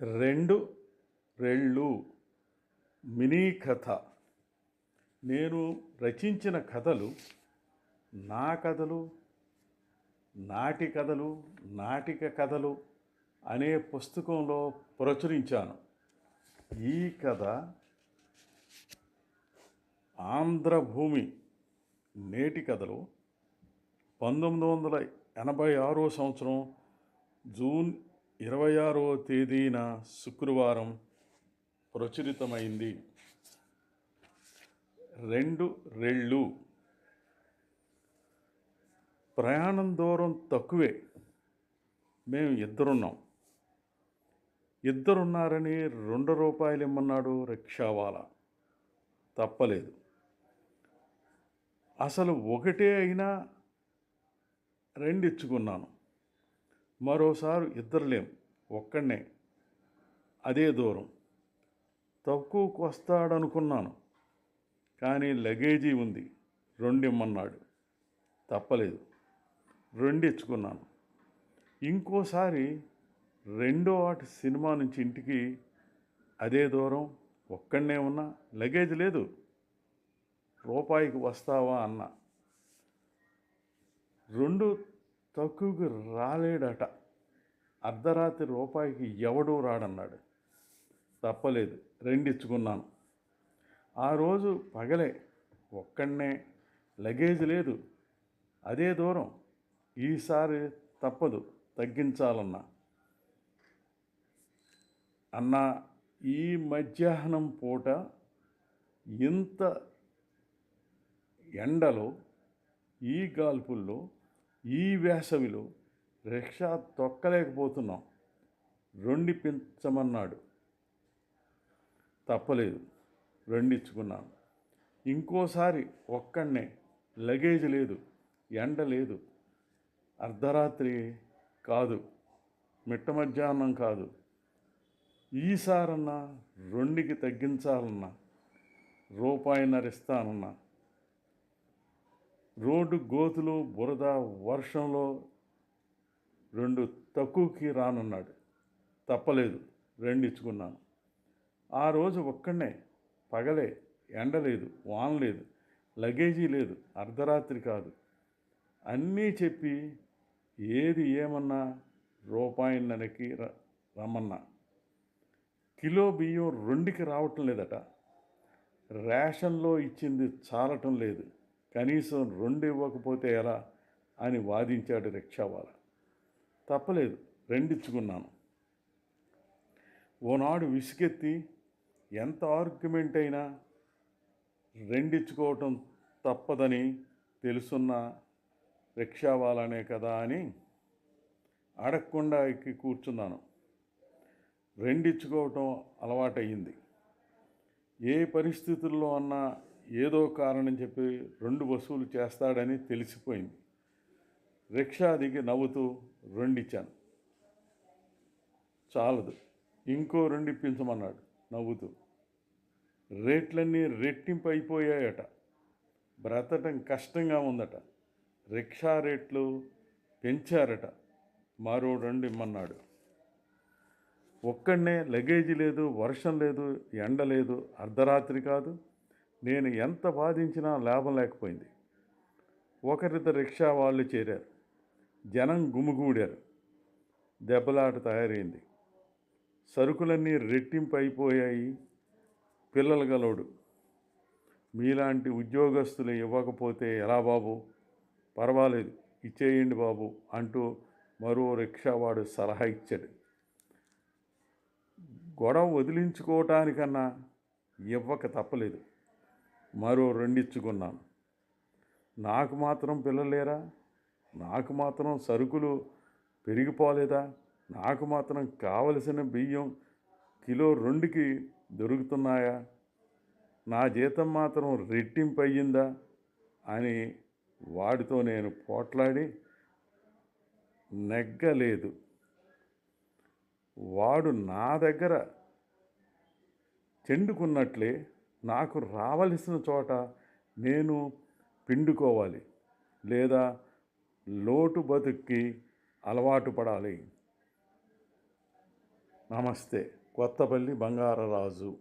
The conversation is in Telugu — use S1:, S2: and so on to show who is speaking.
S1: రెండు రెళ్ళు మినీ కథ. నేను రచించిన కథలు నా కథలు నాటి కథలు నాటిక కథలు అనే పుస్తకంలో ప్రచురించాను. ఈ కథ ఆంధ్రభూమి నేటి కథలు పంతొమ్మిది వందల ఎనభై ఆరో సంవత్సరం జూన్ ఇరవై ఆరో తేదీన శుక్రవారం ప్రచురితమైంది. రెండు రెళ్ళు. ప్రయాణం దూరం తక్కువే. మేము ఇద్దరున్నాం. ఇద్దరున్నారని రెండు రూపాయలు ఇమ్మన్నాడు రిక్షావాలా. తప్పలేదు. అసలు ఒకటే అయినా రెండు మరోసారి ఇద్దరు లేం ఒక్కడనే. అదే దూరం. తక్కువకు వస్తాడనుకున్నాను కానీ లగేజీ ఉంది రెండిమ్మన్నాడు. తప్పలేదు రెండిచ్చుకున్నాను. ఇంకోసారి రెండో ఆట సినిమా నుంచి ఇంటికి అదే దూరం ఒక్కడనే ఉన్నా లగేజ్ లేదు. రూపాయికి వస్తావా అన్న. రెండు తక్కువకు రాలేడట. అర్ధరాత్రి రూపాయికి ఎవడూ రాడన్నాడు. తప్పలేదు రెండిచ్చుకున్నాను. ఆ రోజు పగలే ఒక్కడనే లగేజ్ లేదు. అదే దూరం. ఈసారి తప్పదు తగ్గించాలన్నా. అన్న ఈ మధ్యాహ్నం పూట ఇంత ఎండలో ఈ గాల్పుల్లో ఈ వేసవిలో రిక్షా తొక్కలేకపోతున్నాం. రెండిపించమన్నాడు తప్పలేదు రెండిచ్చుకున్నాను ఇంకోసారి ఒక్కడనే లగేజ్ లేదు ఎండ లేదు. అర్ధరాత్రి కాదు మిట్ట మధ్యాహ్నం కాదు. ఈసారన్నా రెండుకి తగ్గించాలన్నా రూపాయిన్నర ఇస్తానన్నా. రోడ్డు గోతులు బురద వర్షంలో రెండు తక్కువకి రానున్నాడు. తప్పలేదు రెండు ఇచ్చుకున్నాను. ఆ రోజు ఒక్కడనే పగలే ఎండ లేదు వాన లేదు లగేజీ లేదు అర్ధరాత్రి కాదు. అన్నీ చెప్పి ఏది ఏమన్నా రూపాయిన్నరకి ర రమ్మన్నా. కిలో బియ్యం రెండుకి రావటం లేదట. రేషన్లో ఇచ్చింది చాలటం లేదు. కనీసం రెండు ఇవ్వకపోతే ఎలా అని వాదించాడు రిక్షావాల. తప్పలేదు రెండిచ్చుకున్నాను. ఓనాడు విసుగెత్తి ఎంత ఆర్గ్యుమెంట్ అయినా రెండిచ్చుకోవటం తప్పదని తెలుసున్న రిక్షావాలనే కదా అని అడగకుండా ఎక్కి కూర్చున్నాను. రెండిచ్చుకోవటం అలవాటయ్యింది. ఏ పరిస్థితుల్లో అన్నా ఏదో కారణం చెప్పి రెండు వసూలు చేస్తాడని తెలిసిపోయింది. రిక్షా దిగి నవ్వుతూ రెండిచ్చాను. చాలదు ఇంకో రెండు ఇప్పించమన్నాడు నవ్వుతూ. రేట్లన్నీ రెట్టింపు అయిపోయాయట. బ్రతటం కష్టంగా ఉందట. రిక్షా రేట్లు పెంచారట. మరో రెండు ఇమ్మన్నాడు. ఒక్కడనే లగేజీ లేదు వర్షం లేదు ఎండ లేదు అర్ధరాత్రి కాదు. నేను ఎంత బాధించినా లాభం లేకపోయింది. ఒకరిద్దరు రిక్షా వాళ్ళు చేరారు. జనం గుమిగూడారు. దెబ్బలాట తయారైంది. సరుకులన్నీ రెట్టింపు అయిపోయాయి పిల్లల గలోడు. మీలాంటి ఉద్యోగస్తులు ఇవ్వకపోతే ఎలా బాబు? పర్వాలేదు ఇచ్చేయండి బాబు అంటూ మరో రిక్షావాడు సలహా ఇచ్చాడు. గొడవ వదిలించుకోవటానికన్నా ఇవ్వక తప్పలేదు. మరో రెండిచ్చుకున్నాను నాకు మాత్రం పిల్లలేరా నాకు మాత్రం సరుకులు పెరిగిపోలేదా? నాకు మాత్రం కావలసిన బియ్యం కిలో రెండుకి దొరుకుతున్నాయా? నా జీతం మాత్రం రెట్టింపు అయ్యిందా అని వాడితో నేను పోట్లాడి నెగ్గలేదు. వాడు నా దగ్గర చెండుకున్నట్లే నాకు రావలసిన చోట నేను పిండుకోవాలి లేదా లోటు బతుక్కి అలవాటు పడాలి. నమస్తే. కొత్తపల్లి బంగారరాజు.